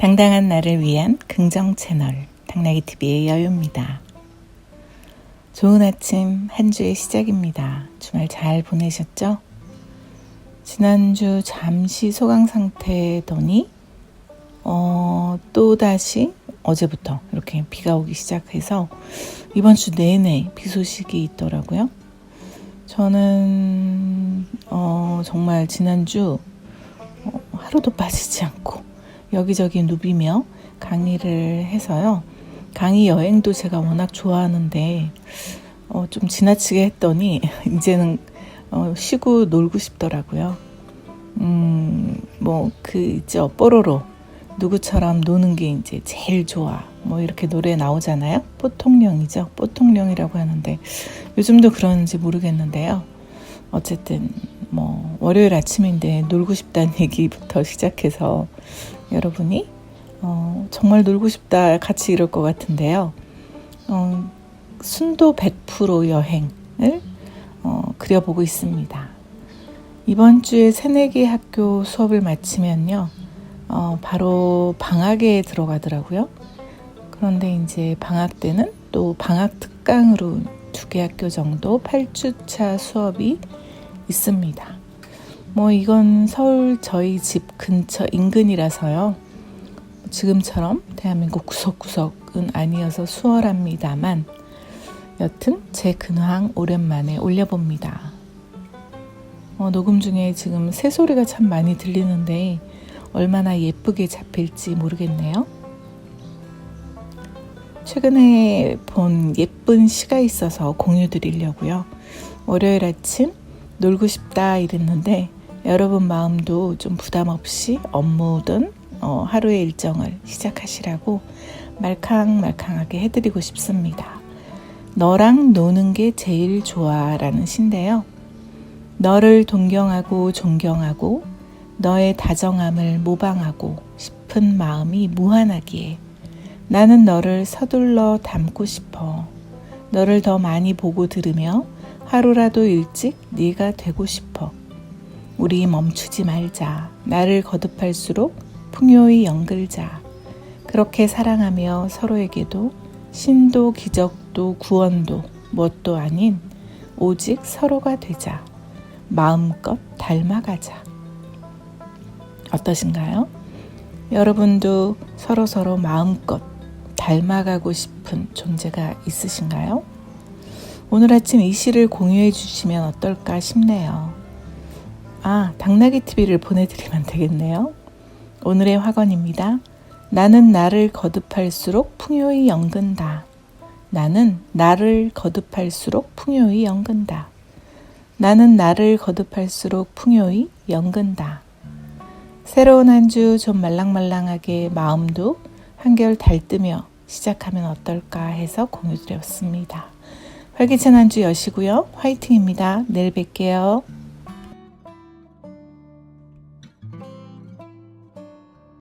당당한 나를 위한 긍정 채널 당나귀 TV의 여유입니다. 좋은 아침 한 주의 시작입니다. 주말 잘 보내셨죠? 지난주 잠시 소강 상태더니 어, 또 다시 어제부터 이렇게 비가 오기 시작해서 이번 주 내내 비 소식이 있더라고요. 저는 어, 정말 지난주 어, 하루도 빠지지 않고 여기저기 누비며 강의를 해서요. 강의 여행도 제가 워낙 좋아하는데 어, 좀 지나치게 했더니 이제는 어, 쉬고 놀고 싶더라고요. 음, 뭐그 있죠 뽀로로 누구처럼 노는 게 이제 제일 좋아. 뭐 이렇게 노래 나오잖아요. 뽀통령이죠. 뽀통령이라고 하는데 요즘도 그런지 모르겠는데요. 어쨌든 뭐 월요일 아침인데 놀고 싶다는 얘기부터 시작해서 여러분이 어, 정말 놀고 싶다 같이 이럴 것 같은데요. 어, 순도 100% 여행을 어, 그려보고 있습니다. 이번 주에 새내기 학교 수업을 마치면요. 어, 바로 방학에 들어가더라고요. 그런데 이제 방학 때는 또 방학 특강으로 두 개 학교 정도 8주차 수업이 있습니다. 뭐 이건 서울 저희 집 근처 인근이라서요. 지금처럼 대한민국 구석구석은 아니어서 수월합니다만 여튼 제 근황 오랜만에 올려봅니다. 어, 녹음 중에 지금 새소리가 참 많이 들리는데 얼마나 예쁘게 잡힐지 모르겠네요. 최근에 본 예쁜 시가 있어서 공유 드리려고요. 월요일 아침 놀고 싶다 이랬는데 여러분 마음도 좀 부담 없이 업무든 어, 하루의 일정을 시작하시라고 말캉말캉하게 해드리고 싶습니다. 너랑 노는 게 제일 좋아 라는 시인데요. 너를 동경하고 존경하고 너의 다정함을 모방하고 싶은 마음이 무한하기에 나는 너를 서둘러 닮고 싶어. 너를 더 많이 보고 들으며 하루라도 일찍 네가 되고 싶어. 우리 멈추지 말자. 나를 거듭할수록 풍요히 연글자. 그렇게 사랑하며 서로에게도 신도 기적도 구원도 무엇도 아닌 오직 서로가 되자. 마음껏 닮아가자. 어떠신가요? 여러분도 서로서로 마음껏 닮아가고 싶은 존재가 있으신가요? 오늘 아침 이 시를 공유해 주시면 어떨까 싶네요. 아, 당나귀 TV를 보내드리면 되겠네요. 오늘의 화건입니다. 나는 나를 거듭할수록 풍요히 연근다. 나는 나를 거듭할수록 풍요히 연근다. 나는 나를 거듭할수록 풍요히 연근다. 새로운 한 주 좀 말랑말랑하게 마음도 한결 달뜨며 시작하면 어떨까 해서 공유드렸습니다. 활기찬 한 주 여시고요. 화이팅입니다. 내일 뵐게요.